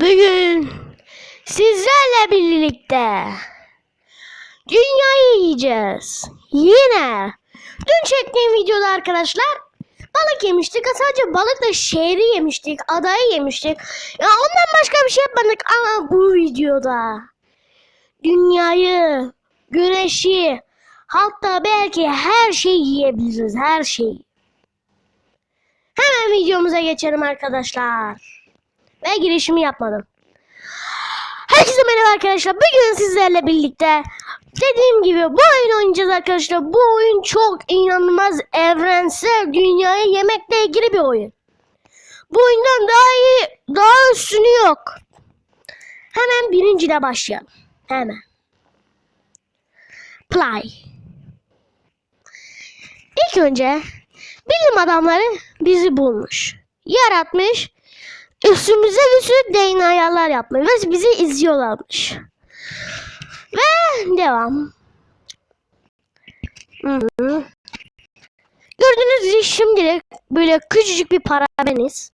Bugün sizlerle birlikte dünyayı yiyeceğiz. Yine. Dün çektiğim videoda arkadaşlar balık yemiştik. Sadece balıkla şehri yemiştik. Adayı yemiştik. Ya ondan başka bir şey yapmadık ama bu videoda dünyayı, güneşi, hatta belki her şeyi yiyebiliriz. Her şeyi. Hemen videomuza geçelim arkadaşlar. Ve girişimi yapmadım. Herkese merhaba arkadaşlar. Bugün sizlerle birlikte dediğim gibi bu oyun oynayacağız arkadaşlar. Bu oyun çok inanılmaz evrensel dünyayı yemekle ilgili bir oyun. Bu oyundan daha iyi, daha üstünü yok. Hemen birincide başlayalım. Hemen. Play. İlk önce bilim adamları bizi bulmuş. Yaratmış üstümüze bir sürü DNA'lar yapmış ve bizi izliyorlarmış. Ve devam. Hı hı. Gördüğünüz gibi şimdilik böyle küçücük bir parabeniz.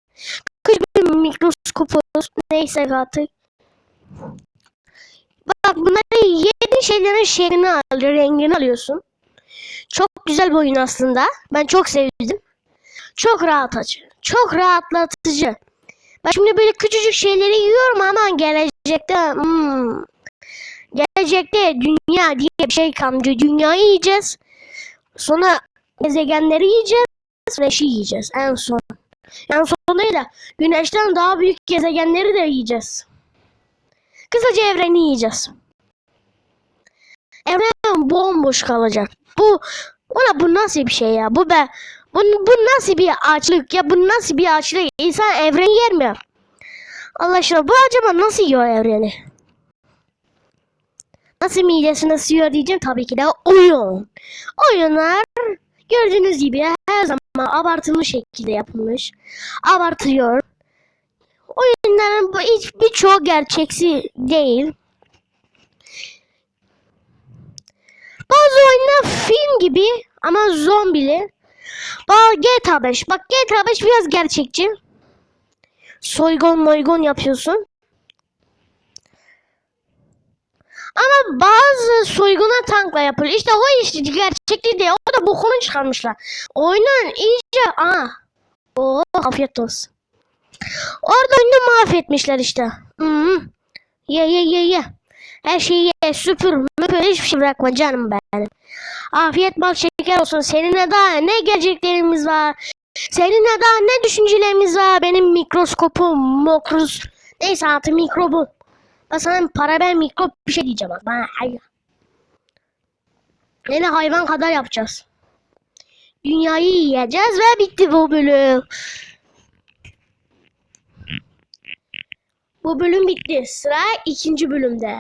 Küçük bir mikroskopuz. Neyse artık. Bak bunları yedi şeylerin şeklini alıyor, rengini alıyorsun. Çok güzel bir oyun aslında. Ben çok sevdim. Çok rahatlatıcı. Çok rahatlatıcı. Ben şimdi böyle küçücük şeyleri yiyorum ama gelecekte hmm, gelecekte dünya diye bir şey kalmayacak. Dünyayı yiyeceğiz. Sonra gezegenleri yiyeceğiz. Güneşi yiyeceğiz en son. En son değil de güneşten daha büyük gezegenleri de yiyeceğiz. Kısaca evreni yiyeceğiz. Evren bomboş kalacak. Bu ona bu nasıl bir şey ya? Bu be bu, bu nasıl bir açlık ya? Bu nasıl bir açlık? İnsan evreni yer mi? Allah aşkına bu acaba nasıl yiyor evreni? Nasıl midesine sığıyor diyeceğim tabii ki de oyun. Oyunlar gördüğünüz gibi her zaman abartılı şekilde yapılmış. Abartıyor. Oyunların hiç birçoğu gerçeksi değil. Bazı oyunlar film gibi ama zombili. Bak GTA 5. Bak GTA 5 biraz gerçekçi. Soygun moygun yapıyorsun. Ama bazı soyguna tankla yapılıyor. İşte o işte gerçekli değil. O da bokunu çıkarmışlar. Oyunun iyice... Aa. Oh afiyet olsun. Orada oyunu mahvetmişler işte. Hmm. Ye ye ye ye. Her şeyi ye. Süpür müpür hiçbir şey bırakma canım benim. Afiyet bal şeker olsun. Seninle daha ne geleceklerimiz var. Seninle daha ne düşüncelerimiz var. Benim mikroskopum, mokros. Neyse artık mikrobu. Ben sana para ben mikrop bir şey diyeceğim. Bana hay. Yine hayvan kadar yapacağız. Dünyayı yiyeceğiz ve bitti bu bölüm. Bu bölüm bitti. Sıra ikinci bölümde.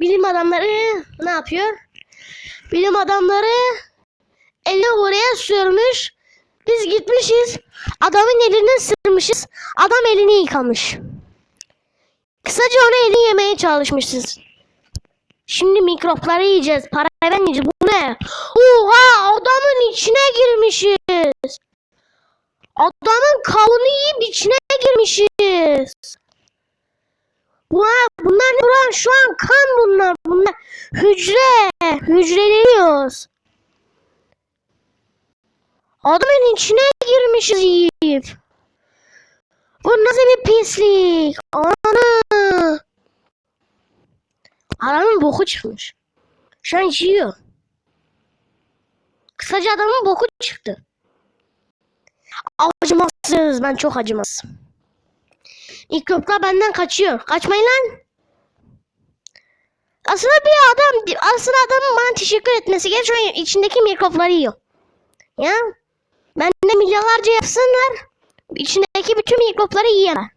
Bilim adamları ne yapıyor? Bilim adamları elini oraya sürmüş. Biz gitmişiz. Adamın elini sırmışız. Adam elini yıkamış. Kısaca onu elini yemeye çalışmışız. Şimdi mikropları yiyeceğiz. Para vermeyeceğiz. Bu ne? Oha adamın içine girmişiz. Adamın kavunu yiyip içine girmişiz. Bunlar ne lan? Şu an kan bunlar. Bunlar hücre. Hücreleniyoruz. Adamın içine girmişiz yiyip. Bu nasıl bir pislik? Ana. Adamın boku çıkmış. Şu an yiyor. Kısaca adamın boku çıktı. Acımasız. Ben çok acımasız. Mikroplar benden kaçıyor. Kaçmayın lan. Aslında bir adam, aslında adamın bana teşekkür etmesi gerekiyor. Çünkü içindeki mikropları yiyor. Ya. Ben de milyonlarca yapsınlar. İçindeki bütün mikropları yiyemem.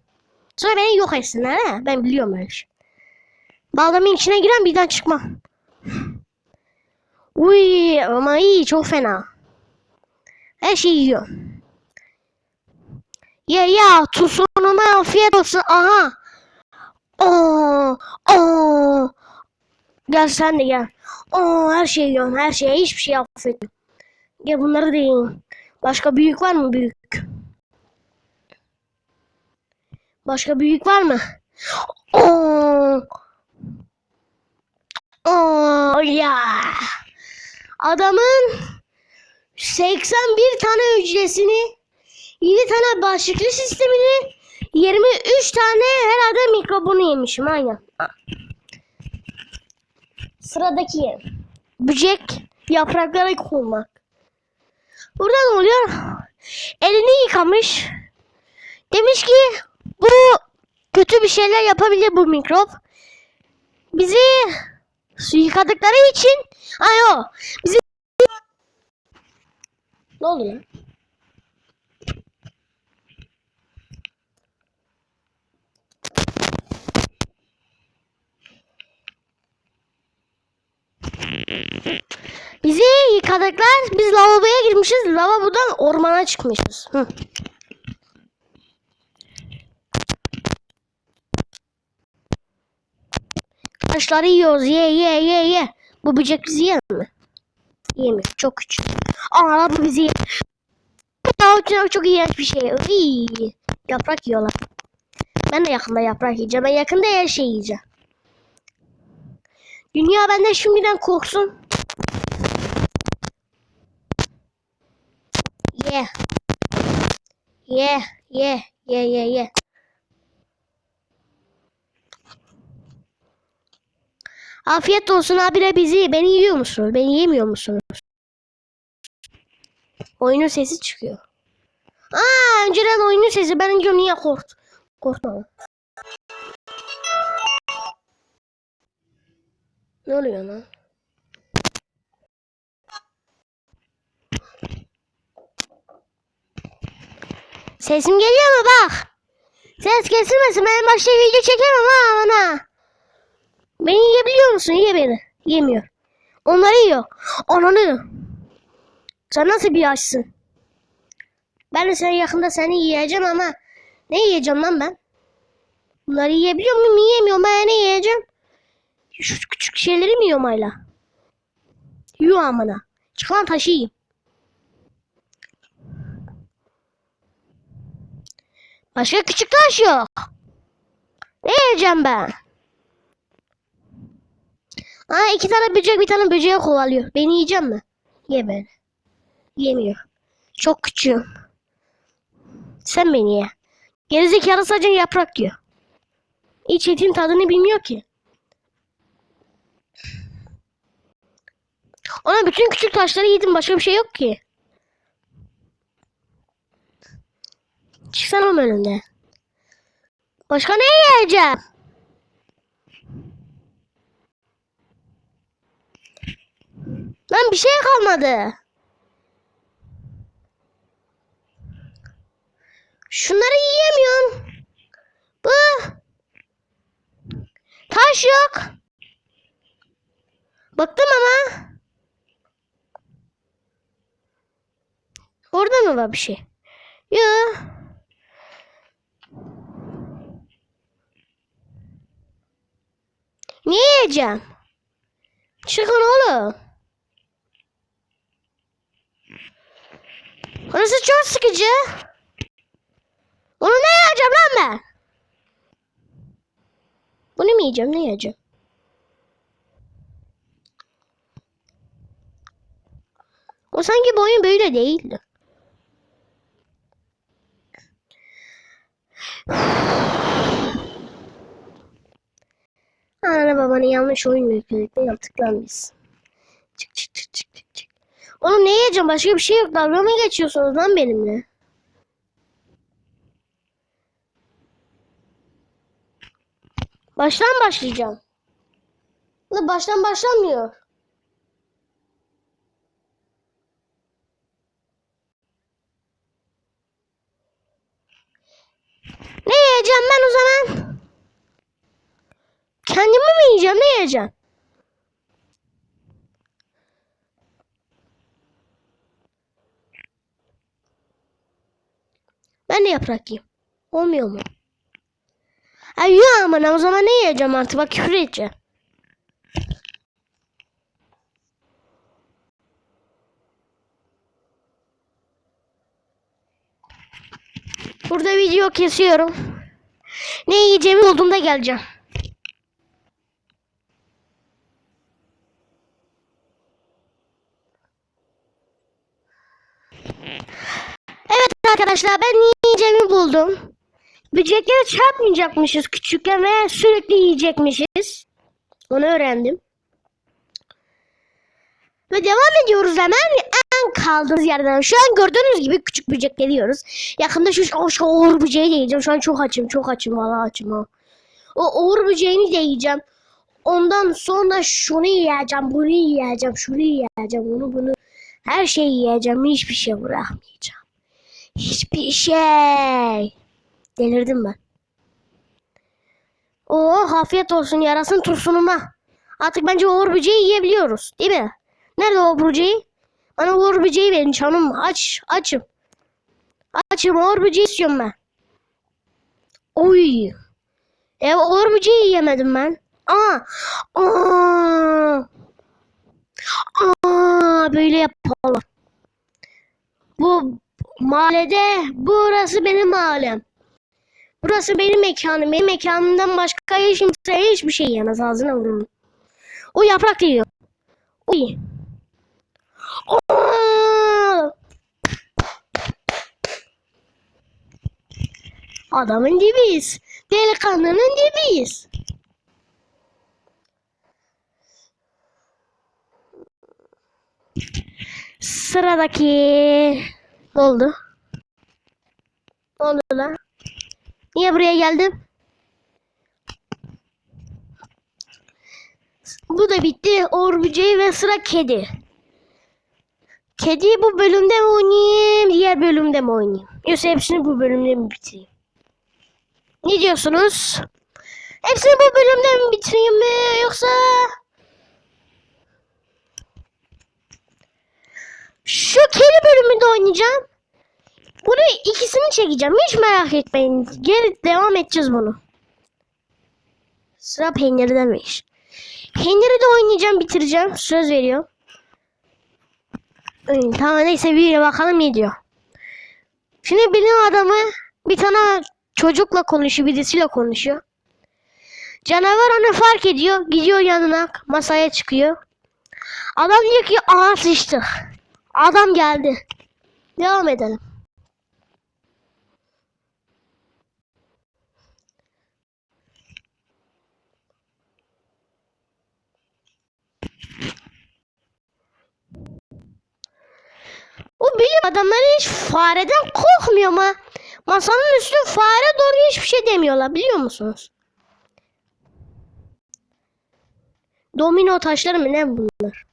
Sonra beni yok etsinler he. Ben biliyorum öyle şey. Bağlamın içine giren birden çıkmam. Uy ama iyi çok fena. Her şeyi yiyor. Ya ya tusunuma afiyet olsun. Aha. Oo, oo. Gel sen de gel. Oo, her şeyi yiyorum. Her şeye hiçbir şey affetmiyorum. Gel bunları da yiyin. Başka büyük var mı büyük? Başka büyük var mı? Oo. Oo ya. Adamın 81 tane hücresini 7 tane bağışıklık sistemini 23 tane herhalde mikrobunu yemişim aynen. Sıradaki böcek yapraklara konmak. Burada ne oluyor? Elini yıkamış. Demiş ki bu kötü bir şeyler yapabilir bu mikrop. Bizi su yıkadıkları için ay o bizi ne oluyor? Yıkadıklar. Biz lavaboya girmişiz. Lavabodan ormana çıkmışız. Hı. Taşları yiyoruz. Ye ye ye ye. Bu böcek bizi yer mi? Yemiyor. Çok küçük. Aa bu bizi yer. Ya, çok, çok iğrenç bir şey. Iy. Yaprak yiyorlar. Ben de yakında yaprak yiyeceğim. Ben yakında her şeyi yiyeceğim. Dünya benden şimdiden korksun. Ye. Ye. Ye. Ye ye ye. Afiyet olsun abire bizi. Beni yiyor musunuz? Beni yemiyor musunuz? Oyunun sesi çıkıyor. Aa önceden oyunun sesi. Ben önce niye korktum? Korkma. Ne oluyor lan? Sesim geliyor mu bak? Ses kesilmesin. Ben başta video çekemem ha bana. Beni yiyebiliyor musun? Ye beni. Yemiyor. Onları yiyor. Ananı. Sen nasıl bir açsın? Ben de seni yakında seni yiyeceğim ama ne yiyeceğim lan ben? Bunları yiyebiliyor muyum? Yiyemiyorum. Ben ne yiyeceğim? Şu küçük şeyleri mi yiyorum hala? Yuh amına. Çık lan taşı yiyeyim. Başka küçük taş yok. Ne yiyeceğim ben? Aa iki tane böcek bir tane böceğe kovalıyor. Beni yiyeceğim mi? Ye beni. Yemiyor. Çok küçüğüm. Sen beni ye. Gerizekalı sadece yaprak yiyor. Hiç etin tadını bilmiyor ki. Ona bütün küçük taşları yedim. Başka bir şey yok ki. Çıksana önümde. Başka ne yiyeceğim? Lan bir şey kalmadı. Şunları yiyemiyorum. Bu. Taş yok. Baktım ama. Orada mı var bir şey? Yok. Ne yiyeceğim? Çıkın oğlum. Orası çok sıkıcı. Onu ne yiyeceğim lan ben? Bunu mu yiyeceğim? Ne yiyeceğim? O sanki bu oyun böyle değildi. Babanın yanlış oyun mu yükledik? Ne yaptık lan biz? Çık çık çık çık çık çık. Oğlum ne yiyeceğim? Başka bir şey yok. Dalga mı geçiyorsunuz lan benimle? Baştan başlayacağım. La baştan başlamıyor. Ne yiyeceğim ben o zaman? Yiyeceğim? Ne yiyeceğim? Ben de yaprak yiyeyim. Olmuyor mu? Ay yuh aman o zaman ne yiyeceğim artık? Bak küfür edeceğim. Burada video kesiyorum. Ne yiyeceğimi bulduğumda geleceğim. Arkadaşlar ben yiyeceğimi buldum. Böceklere çarpmayacakmışız küçükken ve sürekli yiyecekmişiz. Onu öğrendim. Ve devam ediyoruz hemen en kaldığımız yerden. Şu an gördüğünüz gibi küçük böcekleri yiyoruz. Yakında şu, şu, şu uğur böceği de yiyeceğim. Şu an çok açım, çok açım. Valla açım ha. O uğur böceğini de yiyeceğim. Ondan sonra şunu yiyeceğim, bunu yiyeceğim, şunu yiyeceğim, onu bunu. Her şeyi yiyeceğim, hiçbir şey bırakmayacağım. Hiçbir şey. Delirdim ben. Oo afiyet olsun yarasın tursunuma. Artık bence uğur böceği yiyebiliyoruz değil mi? Nerede o böceği? Bana uğur böceği verin canım. Aç, açım. Açım uğur böceği istiyorum ben. Oy. E uğur böceği yiyemedim ben. Aa. Aa. Aa böyle yapalım. Bu mahallede burası benim mahallem. Burası benim mekanım. Benim mekanımdan başka hiç kimse hiçbir şey yiyemez. Ağzına vurun. O yaprak yiyor. Aa! Adamın dibiyiz. Delikanlının dibiyiz. Sıradaki ne oldu? Ne oldu lan? Niye buraya geldim? Bu da bitti. Uğur Böceği ve sıra kedi. Kediyi bu bölümde mi oynayayım? Diğer bölümde mi oynayayım? Yoksa hepsini bu bölümde mi bitireyim? Ne diyorsunuz? Hepsini bu bölümde mi bitireyim mi? Yoksa... Şu kedi bölümünde oynayacağım. Bunu ikisini çekeceğim. Hiç merak etmeyin. Geri devam edeceğiz bunu. Sıra peyniri demiş. Peyniri de oynayacağım, bitireceğim. Söz veriyorum. Ay, Tamam neyse bir bakalım ne diyor. Şimdi bilim adamı bir tane çocukla konuşuyor, birisiyle konuşuyor. Canavar onu fark ediyor, gidiyor yanına, masaya çıkıyor. Adam diyor ki, aha sıçtık. Adam geldi. Devam edelim. O bilim adamları hiç fareden korkmuyor ama masanın üstü fare doğru hiçbir şey demiyorlar biliyor musunuz? Domino taşları mı ne bunlar?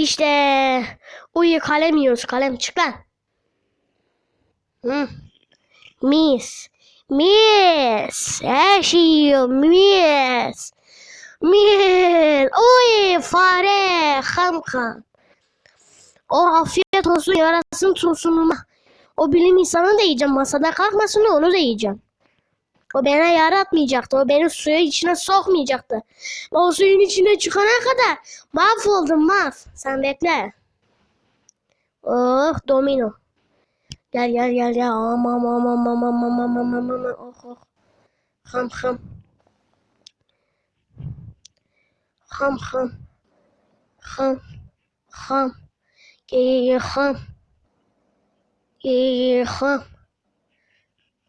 İşte uyu kalem yiyoruz kalem çık lan. Hı. Mis. Mis. Her şey yiyor. Mis. Mis. Oy fare. Ham ham. O afiyet olsun yarasın tursunuma. O bilim insanı da yiyeceğim. Masada kalkmasın onu da yiyeceğim. O bana yaratmayacaktı. O beni suyun içine sokmayacaktı. O suyun içine çıkana kadar mahvoldum mahv. Sen bekle. Oh domino. Gel gel gel gel. Aman aman aman aman aman aman. Oh oh. Ham ham. Ham ham. Ham. Ham. Ham. Ye ham.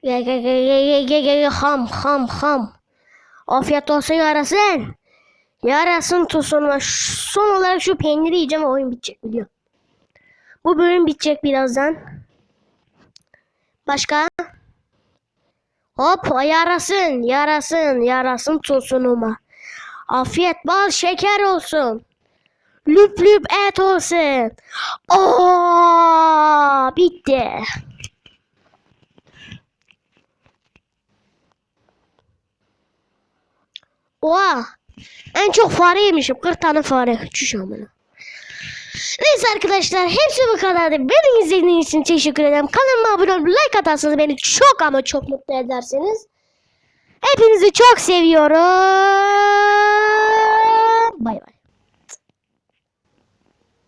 Ye ye ye ye ye ye ye ham ham ham. Afiyet olsun yarasın. Yarasın tosunuma. Son olarak şu peyniri yiyeceğim oyun bitecek biliyor. Bu bölüm bitecek birazdan. Başka? Hop yarasın, yarasın, yarasın tosunuma. Afiyet bal şeker olsun. Lüp lüp et olsun. Oo, bitti. Oha. En çok fare yemişim. 40 tane fare. Çüş amına. Neyse arkadaşlar hepsi bu kadardı. Beni izlediğiniz için teşekkür ederim. Kanalıma abone olup like atarsanız beni çok ama çok mutlu ederseniz. Hepinizi çok seviyorum. Bay bay.